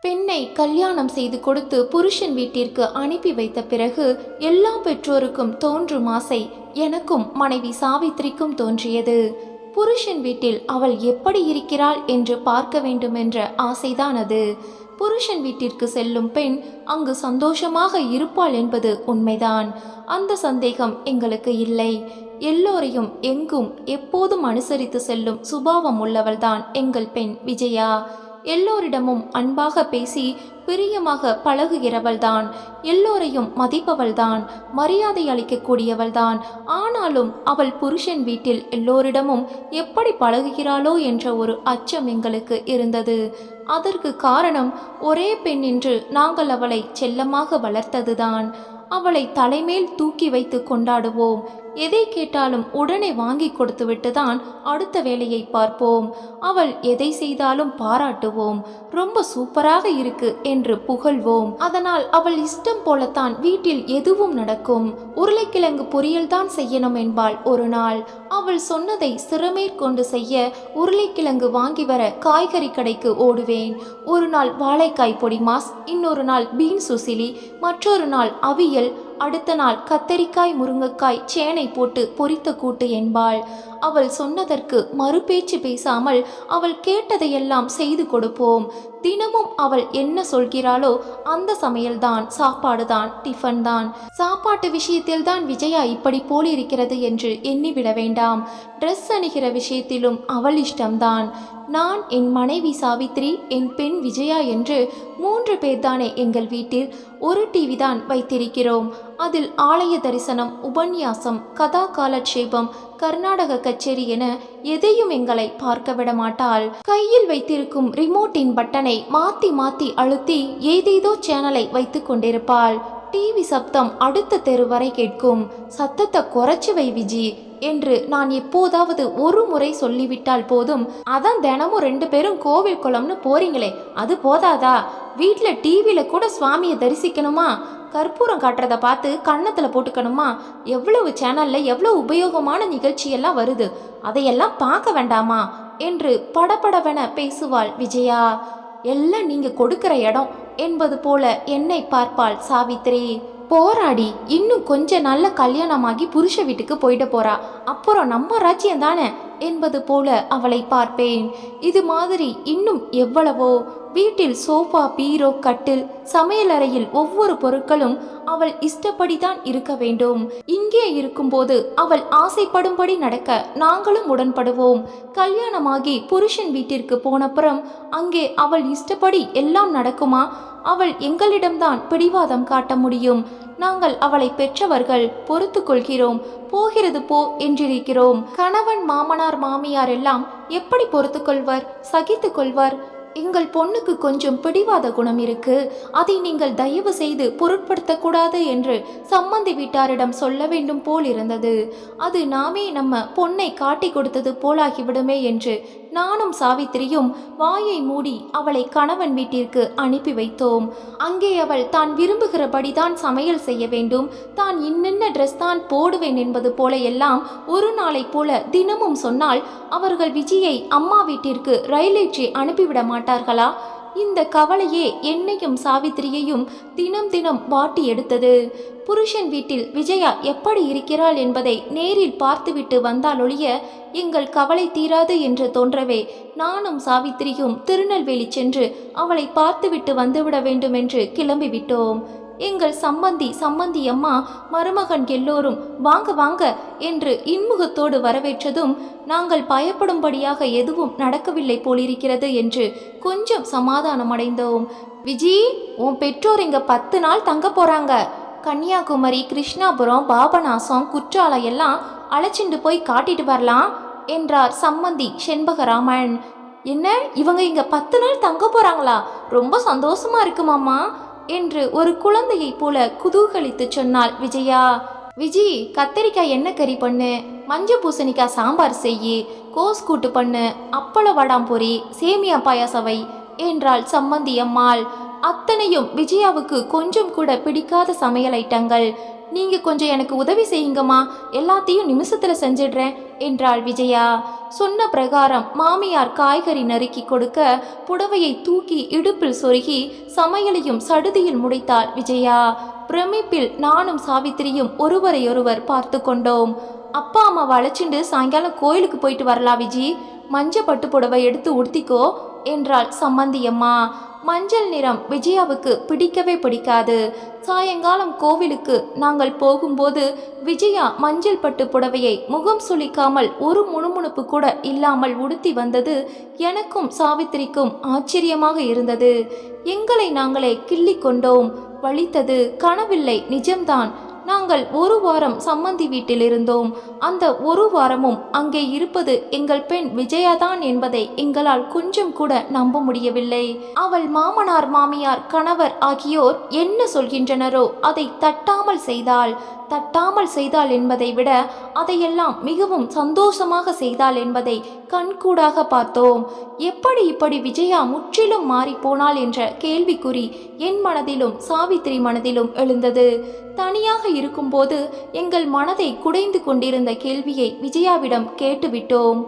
பெண்ணை கல்யாணம் செய்து கொடுத்து புருஷன் வீட்டிற்கு அனுப்பி வைத்த பிறகு எல்லா பெற்றோருக்கும் தோன்றும் ஆசை எனக்கும் மனைவி சாவித்திரிக்கும் தோன்றியது. புருஷன் வீட்டில் அவள் எப்படி இருக்கிறாள் என்று பார்க்க வேண்டுமென்ற ஆசைதான் அது. புருஷன் வீட்டிற்கு செல்லும் பெண் அங்கு சந்தோஷமாக இருப்பாள் என்பது உண்மைதான். அந்த சந்தேகம் எங்களுக்கு இல்லை. எல்லோரையும் எங்கும் எப்போதும் அனுசரித்து செல்லும் சுபாவம் உள்ளவள்தான் எங்கள் பெண் விஜயா. எல்லோரிடமும் அன்பாக பேசி பிரியமாக பழகுகிறவள்தான். எல்லோரையும் மதிப்பவள்தான். மரியாதை அளிக்கக்கூடியவள்தான். ஆனாலும் அவள் புருஷன் வீட்டில் எல்லோரிடமும் எப்படி பழகுகிறாளோ என்ற ஒரு அச்சம் எங்களுக்கு இருந்தது. அதற்கு காரணம் ஒரே பெண் என்று நாங்கள் அவளை செல்லமாக வளர்த்ததுதான். அவளை தலைமேல் தூக்கி வைத்து கொண்டாடுவோம். எதை கேட்டாலும் உடனே வாங்கி கொடுத்துவிட்டு தான் அடுத்த வேலையை பார்ப்போம். அவள் எதை செய்தாலும் பாராட்டுவோம். ரொம்ப சூப்பராக இருக்கு என்று புகழ்வோம். அதனால் அவள் இஷ்டம் போலத்தான் வீட்டில் எதுவும் நடக்கும். உருளைக்கிழங்கு பொரியல் தான் செய்யணும் என்பாள் ஒரு நாள். அவள் சொன்னதை சிறமேற்கொண்டு செய்ய உருளைக்கிழங்கு வாங்கி வர காய்கறி கடைக்கு ஓடுவேன். ஒரு நாள் வாழைக்காய் பொடி மாஸ் இன்னொரு நாள் பீன் சுசிலி மற்றொரு நாள் அவியல் அடுத்த நாள் கத்தரிக்காய் முருங்கைக்காய் சேனை போட்டு பொரித்த கூட்டு என்பாள். அவள் சொன்னதற்கு மறுபேச்சு பேசாமல் அவள் கேட்டதையெல்லாம் செய்து கொடுப்போம். தினமும் அவள் என்ன சொல்கிறாளோ அந்த சமையல்தான் சாப்பாடுதான் டிஃபன் தான் சாப்பாட்டு விஷயத்தில் தான் விஜயா இப்படி போலிருக்கிறது என்று எண்ணிவிட வேண்டாம். ட்ரெஸ் அணிகிற விஷயத்திலும் அவள் இஷ்டம்தான். நான் என் மனைவி சாவித்ரி என் பெண் விஜயா என்று மூன்று பேர்தானே எங்கள் வீட்டில் ஒரு டிவி தான் வைத்திருக்கிறோம். அதில் ஆலய தரிசனம் உபன்யாசம் கதா காலட்சேபம் கர்நாடக கச்சேரி என எதையும் எங்களை பார்க்க விட மாட்டாள். கையில் வைத்திருக்கும் ரிமோட்டின் பட்டனை மாத்தி மாத்தி அழுத்தி ஏதேதோ சேனலை வைத்து கொண்டிருப்பாள். டிவி சப்தம் அடுத்த தெரு வரை கேட்கும். சத்தத்தை குறைச்சு வை விஜி. என்று நான் எப்போதாவது ஒரு முறை சொல்லிவிட்டால் போதும். அதான் தினமும் ரெண்டு பேரும் கோவில் குளம்னு போறீங்களே அது போதாதா? வீட்டில் டிவியில் கூட சுவாமியை தரிசிக்கணுமா? கற்பூரம் காட்டுறத பார்த்து கன்னத்தில் போட்டுக்கணுமா? எவ்வளவு சேனல்ல எவ்வளவு உபயோகமான நிகழ்ச்சியெல்லாம் வருது? அதையெல்லாம் பார்க்க வேண்டாமா? என்று படபடவென பேசுவாள் விஜயா. எல்லாம் நீங்க கொடுக்கிற இடம் என்பது போல என்னை பார்ப்பாள் சாவித்ரி. போராடி இன்னும் கொஞ்ச நல்ல கல்யாணமாகி புருஷ வீட்டுக்கு போயிட போறா. அப்புறம் நம்ம ராஜ்யம் தானே? என்பது போல அவளை பார்ப்பேன். இது மாதிரி இன்னும் எவ்வளவோ. வீட்டில் சோஃபா பீரோ கட்டில் சமையலறையில் ஒவ்வொரு பொருட்களும் அவள் இஷ்டப்படிதான் இருக்க வேண்டும். இங்கே இருக்கும்போது அவள் ஆசைப்படும்படி நடக்க நாங்களும் உடன்படுவோம். கல்யாணமாகி புருஷன் வீட்டிற்கு போனப்புறம் அங்கே அவள் இஷ்டப்படி எல்லாம் நடக்குமா? அவள் எங்களிடம்தான் பிடிவாதம் காட்ட முடியும். நாங்கள் அவளை பெற்றவர்கள் பொறுத்து கொள்கிறோம் போகிறது போ என்றிருக்கிறோம். கணவன் மாமனார் மாமியார் எல்லாம் எப்படி பொறுத்து கொள்வர் சகித்து கொள்வர்? எங்கள் பொண்ணுக்கு கொஞ்சம் பிடிவாத குணம் இருக்கு. அதை நீங்கள் தயவு செய்து பொருட்படுத்தக்கூடாது என்று சம்மந்தி வீட்டாரிடம் சொல்ல வேண்டும் போல் இருந்தது. அது நாமே நம்ம பொண்ணை காட்டி கொடுத்தது போலாகிவிடுமே என்று நானும் சாவித்திரியும் வாயை மூடி அவளை கணவன் வீட்டிற்கு அனுப்பி வைத்தோம். அங்கே அவள் தான் விரும்புகிறபடிதான் சமையல் செய்ய வேண்டும். தான் இன்னென்ன ட்ரெஸ் தான் போடுவேன் என்பது போல எல்லாம் ஒரு நாளை போல தினமும் சொன்னால் அவர்கள் விஜயை அம்மா வீட்டிற்கு ரயிலேற்றி அனுப்பிவிட மாட்டார்களா? இந்த கவலையே என்னையும் சாவித்திரியையும் தினம் தினம் வாட்டி எடுத்தது. புருஷன் வீட்டில் விஜயா எப்படி இருக்கிறாள் என்பதை நேரில் பார்த்துவிட்டு வந்தாலொழிய எங்கள் கவலை தீராது என்று தோன்றவே நானும் சாவித்திரியும் திருநெல்வேலி சென்று அவளை பார்த்துவிட்டு வந்துவிட வேண்டும் என்று கிளம்பிவிட்டோம். எங்கள் சம்பந்தி சம்பந்தி அம்மா மருமகன் எல்லோரும் வாங்க வாங்க என்று இன்முகத்தோடு வரவேற்றதும் நாங்கள் பயப்படும்படியாக எதுவும் நடக்கவில்லை போலிருக்கிறது என்று கொஞ்சம் சமாதானமடைந்தோம். விஜி உன் பெற்றோர் இங்க பத்து நாள் தங்க போறாங்க. கன்னியாகுமரி கிருஷ்ணாபுரம் பாபநாசம் குற்றாலம் எல்லாம் அழைச்சிண்டு போய் காட்டிட்டு வரலாம் என்றார் சம்மந்தி செண்பகராமன். என்ன? இவங்க இங்க பத்து நாள் தங்க போறாங்களா? ரொம்ப சந்தோஷமா இருக்குமாம்மா. என்று ஒரு குழந்தையைப் போல குதூகலித்து சொன்னாள் விஜயா. விஜி கத்தரிக்காய் எண்ணெய் கறி பண்ணு? மஞ்ச பூசணிக்காய் சாம்பார் செய்யி கோஸ் கூட்டு பண்ணு அப்பள வடாம் பொரி சேமியா பாயாசவை என்றாள் சம்மந்தி அம்மாள். அத்தனையும் விஜயாவுக்கு கொஞ்சம் கூட பிடிக்காத சமையல் ஐட்டங்கள். நீங்க கொஞ்சம் எனக்கு உதவி செய்யுங்கம்மா எல்லாத்தையும் நிமிஷத்துல செஞ்சிடுறேன் என்றாள் விஜயா. சொன்ன பிரகாரம் மாமியார் காய்கறி நறுக்கி கொடுக்க புடவையை தூக்கி இடுப்பில் சொருகி சமையலையும் சடுதியில் முடித்தாள் விஜயா. பிரமிப்பில் நானும் சாவித்திரியும் ஒருவரையொருவர் பார்த்து கொண்டோம். அப்பா அம்மா வளைச்சிண்டு சாயங்காலம் கோயிலுக்கு போயிட்டு வரலாம் விஜி? மஞ்சள் பட்டு புடவை எடுத்து உடுத்திக்கோ என்றாள் சம்மந்தியம்மா மஞ்சள் நிறம் விஜயாவுக்கு பிடிக்கவே பிடிக்காது. சாயங்காலம் கோவிலுக்கு நாங்கள் போகும்போது விஜயா மஞ்சள் பட்டு புடவையை முகம் சுளிக்காமல் ஒரு முணுமுணுப்பு கூட இல்லாமல் உடுத்தி வந்தது எனக்கும் சாவித்திரிக்கும் ஆச்சரியமாக இருந்தது. எங்களை நாங்களே கிள்ளி கொண்டோம். வலித்தது. கனவில்லை. நிஜம்தான். நாங்கள் ஒரு வாரம் சம்மந்தி வீட்டில் இருந்தோம் அந்த ஒரு வாரமும் அங்கே இருப்பது எங்கள் பெண் விஜயாதான் என்பதை எங்களால் கொஞ்சம் கூட நம்ப முடியவில்லை. அவள் மாமனார் மாமியார் கணவர் ஆகியோர் என்ன சொல்கின்றனரோ அதை தட்டாமல் செய்தாள். தட்டாமல் செய்தாள் என்பதை விட அதையெல்லாம் மிகவும் சந்தோஷமாக செய்தாள் என்பதை கண்கூடாக பார்த்தோம். எப்படி இப்படி விஜயா முற்றிலும் மாறிப்போனாள் என்ற கேள்விக்குறி என் மனதிலும் சாவித்திரி மனதிலும் எழுந்தது. தனியாக இருக்கும்போது எங்கள் மனதை குடைந்து கொண்டிருந்த கேள்வியை விஜயாவிடம் கேட்டுவிட்டோம்.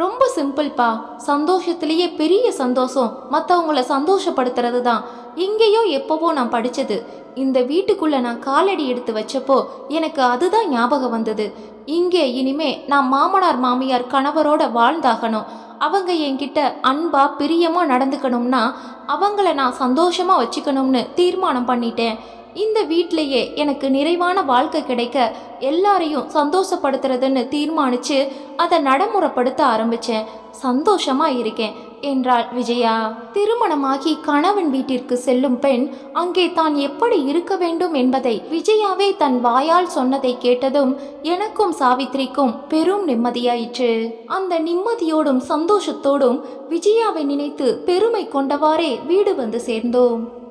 ரொம்ப சிம்பிள்ப்பா சந்தோஷத்திலேயே பெரிய சந்தோஷம். மற்றவங்கள சந்தோஷப்படுத்துறது தான் எங்கேயோ எப்போவோ நான் படித்தது இந்த வீட்டுக்குள்ளே நான் காலடி எடுத்து வச்சப்போ எனக்கு அதுதான் ஞாபகம் வந்தது. இங்கே இனிமே நான் மாமனார் மாமியார் கணவரோட வாழ்ந்தாகணும். அவங்க என்கிட்ட அன்பா பிரியமாக நடந்துக்கணும்னா அவங்கள நான் சந்தோஷமாக வச்சுக்கணும்னு தீர்மானம் பண்ணிட்டேன். இந்த வீட்லேயே எனக்கு நிறைவான வாழ்க்கை கிடைக்க எல்லாரையும் சந்தோஷப்படுத்துறதுன்னு தீர்மானிச்சு அதை நடைமுறைப்படுத்த ஆரம்பிச்சேன். சந்தோஷமா இருக்கேன் என்றாள் விஜயா. திருமணமாகி கணவன் வீட்டிற்கு செல்லும் பெண் அங்கே தான் எப்படி இருக்க வேண்டும் என்பதை விஜயாவே தன் வாயால் சொன்னதை கேட்டதும் எனக்கும் சாவித்திரிக்கும் பெரும் நிம்மதியாயிற்று. அந்த நிம்மதியோடும் சந்தோஷத்தோடும் விஜயாவை நினைத்து பெருமை கொண்டவாறே வீடு வந்து சேர்ந்தோம்.